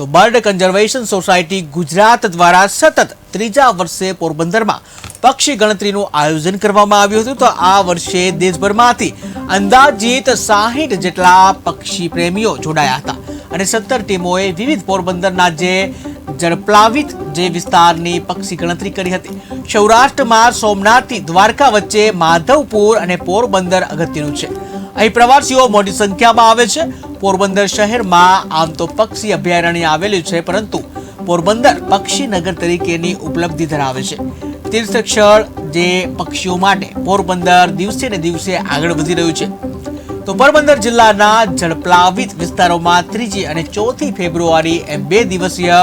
તો bird conservation society Gujarat દ્વારા સતત ત્રીજા વર્ષે પોરબંદરમાં પક્ષી ગણતરીનું આયોજન કરવામાં આવ્યું હતું. તો આ વર્ષે દેશભરમાંથી અંદાજિત સાહીઠ જેટલા પક્ષી પ્રેમીઓ જોડાયા હતા. અને સત્તર ટીમોએ વિવિધ પોરબંદરના જે જળપ્લાવિત જે વિસ્તારની પક્ષી ગણતરી કરી હતી. સૌરાષ્ટ્રમાં સોમનાથથી દ્વારકા વચ્ચે માધવપુર અને પોરબંદર અગત્યનું છે. અહીં પ્રવાસીઓ મોટી સંખ્યામાં આવે છે. પોરબંદર શહેરમાં આમ તો પક્ષી અભયારણ્ય આવેલું છે, પરંતુ પોરબંદર પક્ષી નગર તરીકેની ઉપલબ્ધિ ધરાવે છે. તીર્થક્ષળ જે પક્ષીઓ માટે પોરબંદર દિવસે ને દિવસે આગળ વધી રહ્યું છે. તો પોરબંદર જિલ્લાના જળપ્લાવિત વિસ્તારોમાં ત્રીજી અને ચોથી ફેબ્રુઆરી એમ બે દિવસીય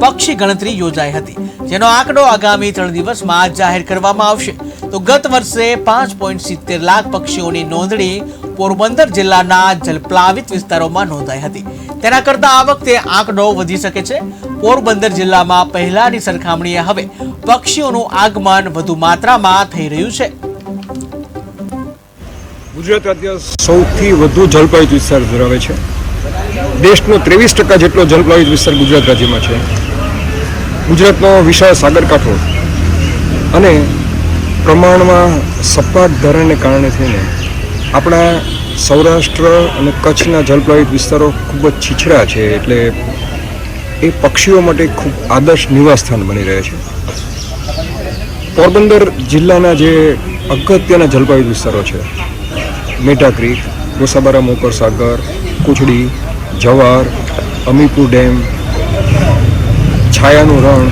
પક્ષી ગણતરી યોજાઈ હતી, જેનો આંકડો આગામી ત્રણ દિવસમાં જાહેર કરવામાં આવશે. તો ગત વર્ષે પાંચ પોઈન્ટ સિત્તેર લાખ પક્ષીઓની નોંધણી પોરબંદર જિલ્લાના જલપ્લાવિત વિસ્તારોમાં નોંધાઈ હતી. તેના કરતા આ વખતે આંકડો વધી શકે છે. પોરબંદર જિલ્લામાં પહેલાની સરખામણીએ હવે પક્ષીઓનું આગમન વધુ માત્રામાં થઈ રહ્યું છે. ગુજરાત રાજ્ય સૌથી વધુ જલપ્લાવિત વિસ્તાર ધરાવે છે. દેશનો ત્રેવીસ ટકા જેટલો જલપ્લાવિત વિસ્તાર ગુજરાત રાજ્યમાં છે. ગુજરાતનો વિશાળ સાગરકાંઠો અને પ્રમાણમાં સપાટ ધરણને કારણે થઈને આપણા સૌરાષ્ટ્ર અને કચ્છના જલપ્લાવિત વિસ્તારો ખૂબ જ છીછરા છે એટલે એ પક્ષીઓ માટે ખૂબ આદર્શ નિવાસસ્થાન બની રહે છે. પોરબંદર જિલ્લાના જે અગત્યના જલપ્લાવિત વિસ્તારો છે, મેટા ક્રીક, ગોસાબારા મોકર સાગર કુચડી જવાર, અમીપુર ડેમ, છાયાનું રણ,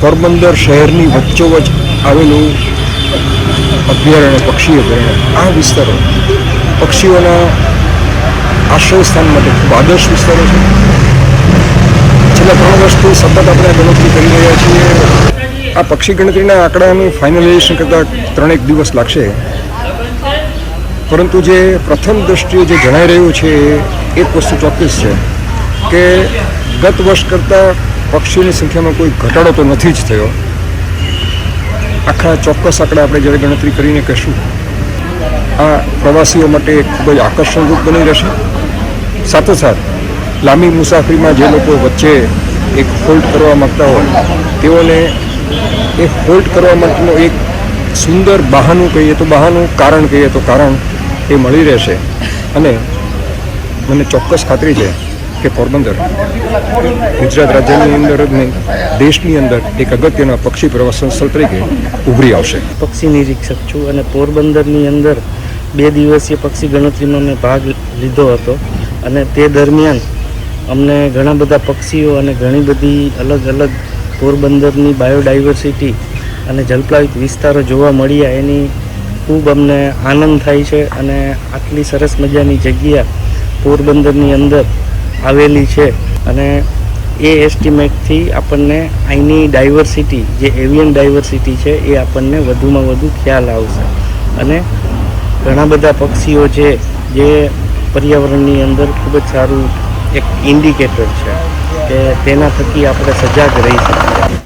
પોરબંદર શહેરની વચ્ચોવચ આવેલું અભયારણ્ય પક્ષી અભયારણ્ય આ વિસ્તારો પક્ષીઓના આશ્રયસ્થાન માટે ખૂબ આદર્શ વિસ્તારો છે. છેલ્લા ત્રણ વર્ષથી સતત આપણે ગણતરી કરી રહ્યા છીએ. આ પક્ષી ગણતરીના આંકડાનું ફાઇનલાઇઝેશન કરતાં ત્રણેક દિવસ લાગશે. પરંતુ જે પ્રથમ દ્રષ્ટિએ જે જણાઈ રહ્યું છે એક વસ્તુ ચોક્કસ છે કે ગત વર્ષ કરતાં પક્ષીઓની સંખ્યામાં કોઈ ઘટાડો તો નથી જ થયો. આખા ચોક્કસ આંકડા આપણે જ્યારે ગણતરી કરીને કહીશું, આ પ્રવાસીઓ માટે ખૂબ જ આકર્ષણરૂપ બની રહેશે. સાથોસાથ લાંબી મુસાફરીમાં જે લોકો વચ્ચે એક હોલ્ડ કરવા માગતા હોય, તેઓને એ હોલ્ડ કરવા માટેનું એક સુંદર બહાનું કહીએ તો બહાનું કારણ કહીએ તો કારણ એ મળી રહેશે. અને મને ચોક્કસ ખાતરી છે કે પોરબંદર ગુજરાત રાજ્યની અંદર જ નહીં દેશની અંદર એક અગત્યના પક્ષી પ્રવાસન સ્થળ તરીકે ઉભરી આવશે. પક્ષી નિરીક્ષક છું અને પોરબંદરની અંદર બે દિવસીય પક્ષી ગણતરીમાં મેં ભાગ લીધો હતો અને તે દરમિયાન અમને ઘણા બધા પક્ષીઓ અને ઘણી બધી અલગ અલગ પોરબંદરની બાયોડાયવર્સિટી અને જલપ્લાવિત વિસ્તારો જોવા મળ્યા. એની ખૂબ અમને આનંદ થાય છે અને આટલી સરસ મજાની જગ્યા પોરબંદરની અંદર આવેલી છે અને એ એસ્ટિમેટથી આપણને અહીંની ડાયવર્સિટી જે એવિયન ડાયવર્સિટી છે, એ આપણને વધુમાં વધુ ખ્યાલ આવશે. અને ઘણા બધા પક્ષીઓ છે, જે પર્યાવરણની અંદર ખૂબ જ સારું એક ઇન્ડિકેટર છે કે તેના થકી આપણે સજાગ રહી શકીએ.